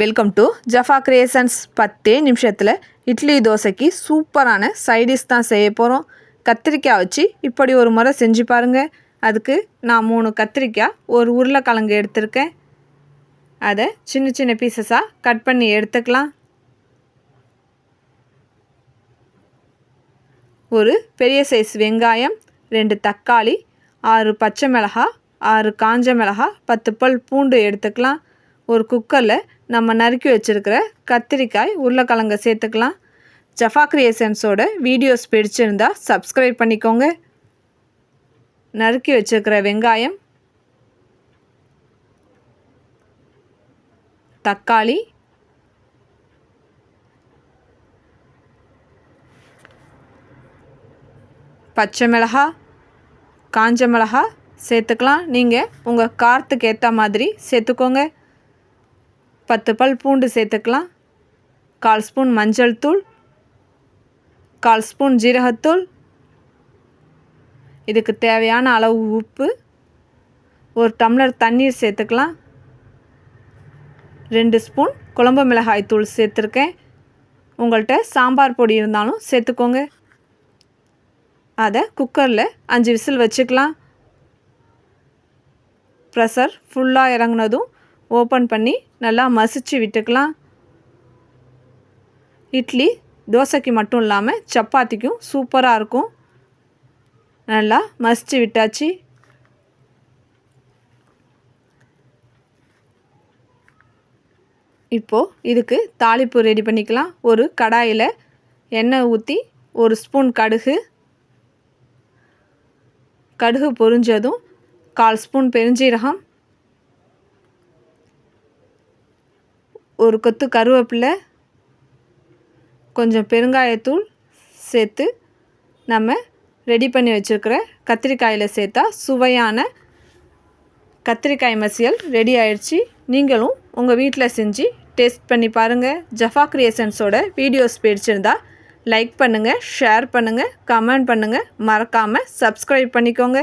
Welcome to Jaffa creations பத்தே நிமிஷத்தில் இட்லி தோசைக்கு சூப்பரான சைடிஷ் தான் செய்ய போகிறோம் கத்திரிக்காய் வச்சு இப்படி ஒரு முறை செஞ்சு பாருங்கள் அதுக்கு நான் மூணு கத்திரிக்காய் ஒரு உருளைக்கிழங்கு எடுத்திருக்கேன். அதை சின்ன சின்ன பீசஸாக கட் பண்ணி எடுத்துக்கலாம். ஒரு பெரிய சைஸ் வெங்காயம் ரெண்டு தக்காளி ஆறு பச்சை மிளகாய் ஆறு காஞ்ச மிளகா பத்து பல் பூண்டு எடுத்துக்கலாம். ஒரு குக்கரில் நம்ம நறுக்கி வச்சுருக்கிற கத்திரிக்காய் உருளைக்கிழங்க சேர்த்துக்கலாம். ஜஃபா கிரியேஷன்ஸோட வீடியோஸ் பிடிச்சிருந்தா சப்ஸ்கிரைப் பண்ணிக்கோங்க. நறுக்கி வச்சுருக்கிற வெங்காயம் தக்காளி பச்சை மிளகா காஞ்ச மிளகா சேர்த்துக்கலாம். நீங்கள் உங்கள் காரத்துக்கு ஏற்ற மாதிரி சேர்த்துக்கோங்க. பத்து பல் பூண்டு சேர்த்துக்கலாம். கால் ஸ்பூன் மஞ்சள் தூள். கால் ஸ்பூன் ஜீரகத்தூள் இதுக்கு தேவையான அளவு உப்பு. ஒரு டம்ளர் தண்ணீர் சேர்த்துக்கலாம். ரெண்டு ஸ்பூன் குழம்பு மிளகாய் தூள் சேர்த்துருக்கேன். உங்கள்கிட்ட சாம்பார் பொடி இருந்தாலும் சேர்த்துக்கோங்க. அதை குக்கரில் அஞ்சு விசில் வச்சுக்கலாம். ப்ரெஷர் ஃபுல்லாக இறங்குனதும் ஓப்பன் பண்ணி நல்லா மசிச்சு விட்டுக்கலாம். இட்லி தோசைக்கு மட்டும் இல்லாமல் சப்பாத்திக்கும் சூப்பராக இருக்கும். நல்லா மசிச்சு விட்டாச்சு. இப்போது இதுக்கு தாளிப்பு ரெடி பண்ணிக்கலாம். ஒரு கடாயில் எண்ணெய் ஊற்றி ஒரு ஸ்பூன் கடுகு. கடுகு பொரிஞ்சதும் கால் ஸ்பூன் பெருஞ்சீரகம். ஒரு கொத்து கருவேப்பிலை கொஞ்சம் பெருங்காயத்தூள் சேர்த்து நம்ம ரெடி பண்ணி வச்சுருக்கிற கத்திரிக்காயில் சேர்த்தா சுவையான கத்திரிக்காய் மசியல் ரெடி ஆயிடுச்சு. நீங்களும் உங்கள் வீட்டில் செஞ்சு டேஸ்ட் பண்ணி பாருங்கள் ஜஃபா கிரியேஷன்ஸோட வீடியோஸ் பிடிச்சிருந்தா லைக் பண்ணுங்கள் ஷேர் பண்ணுங்கள் கமெண்ட் பண்ணுங்கள் மறக்காமல் சப்ஸ்கிரைப் பண்ணிக்கோங்க.